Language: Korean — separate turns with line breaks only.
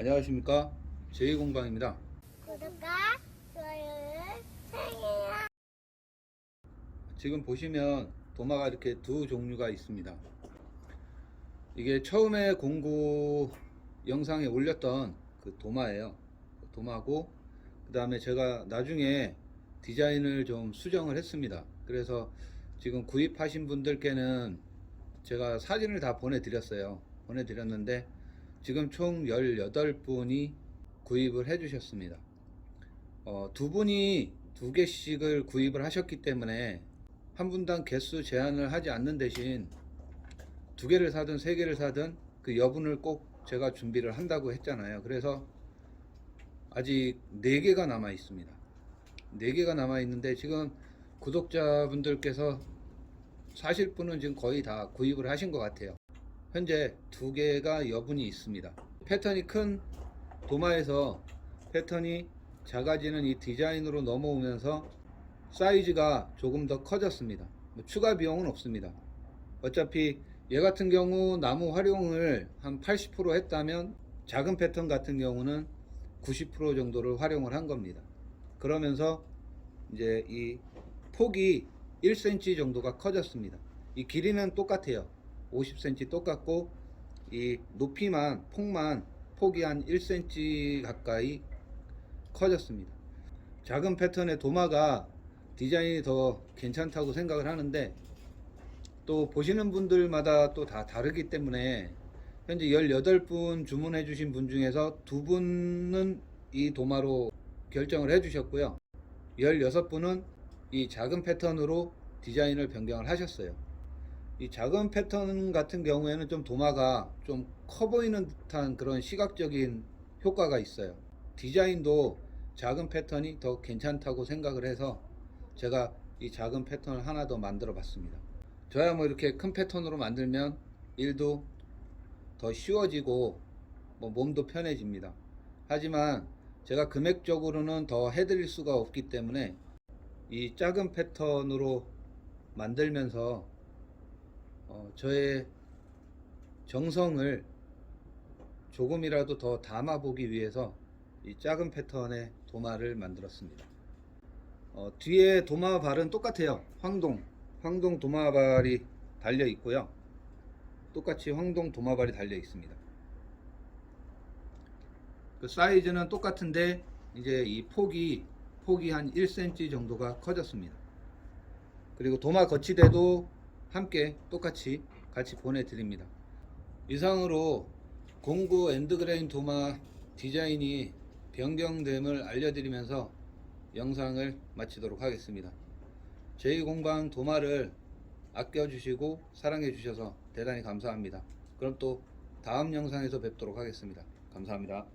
안녕하십니까? 제이공방입니다.
구독과 좋아요를 사랑해요.
지금 보시면 도마가 이렇게 두 종류가 있습니다. 이게 처음에 공구 영상에 올렸던 그 도마예요. 도마고 그 다음에 제가 나중에 디자인을 좀 수정을 했습니다. 그래서 지금 구입하신 분들께는 제가 사진을 다 보내드렸어요. 보내드렸는데 지금 총 18분이 구입을 해 주셨습니다 어, 두 분이 두 개씩을 구입을 하셨기 때문에 한 분당 개수 제한을 하지 않는 대신 두 개를 사든 세 개를 사든 그 여분을 꼭 제가 준비를 한다고 했잖아요. 그래서 아직 네 개가 남아 있습니다. 네 개가 남아 있는데 지금 구독자분들께서 사실 분은 지금 거의 다 구입을 하신 것 같아요. 현재 두 개가 여분이 있습니다. 패턴이 큰 도마에서 패턴이 작아지는 이 디자인으로 넘어오면서 사이즈가 조금 더 커졌습니다. 뭐 추가 비용은 없습니다. 어차피 얘 같은 경우 나무 활용을 한 80% 했다면 작은 패턴 같은 경우는 90% 정도를 활용을 한 겁니다. 그러면서 이제 이 폭이 1cm 정도가 커졌습니다. 이 길이는 똑같아요. 50cm 똑같고 이 높이만 폭만 폭이 한 1cm 가까이 커졌습니다. 작은 패턴의 도마가 디자인이 더 괜찮다고 생각을 하는데 또 보시는 분들마다 또 다 다르기 때문에 현재 18분 주문해 주신 분 중에서 두 분은 이 도마로 결정을 해 주셨고요. 16분은 이 작은 패턴으로 디자인을 변경을 하셨어요. 이 작은 패턴 같은 경우에는 좀 도마가 좀 커 보이는 듯한 그런 시각적인 효과가 있어요. 디자인도 작은 패턴이 더 괜찮다고 생각을 해서 제가 이 작은 패턴을 하나 더 만들어 봤습니다. 저야 뭐 이렇게 큰 패턴으로 만들면 일도 더 쉬워지고 뭐 몸도 편해집니다. 하지만 제가 금액적으로는 더 해드릴 수가 없기 때문에 이 작은 패턴으로 만들면서 어, 저의 정성을 조금이라도 더 담아보기 위해서 이 작은 패턴의 도마를 만들었습니다. 어, 뒤에 도마 발은 똑같아요. 황동, 황동 도마 발이 달려 있고요. 똑같이 황동 도마 발이 달려 있습니다. 그 사이즈는 똑같은데 이제 이 폭이 폭이 한 1cm 정도가 커졌습니다. 그리고 도마 거치대도 함께 똑같이 같이 보내드립니다. 이상으로 공구 엔드그레인 도마 디자인이 변경됨을 알려드리면서 영상을 마치도록 하겠습니다. 제2공방 도마를 아껴주시고 사랑해주셔서 대단히 감사합니다. 그럼 또 다음 영상에서 뵙도록 하겠습니다. 감사합니다.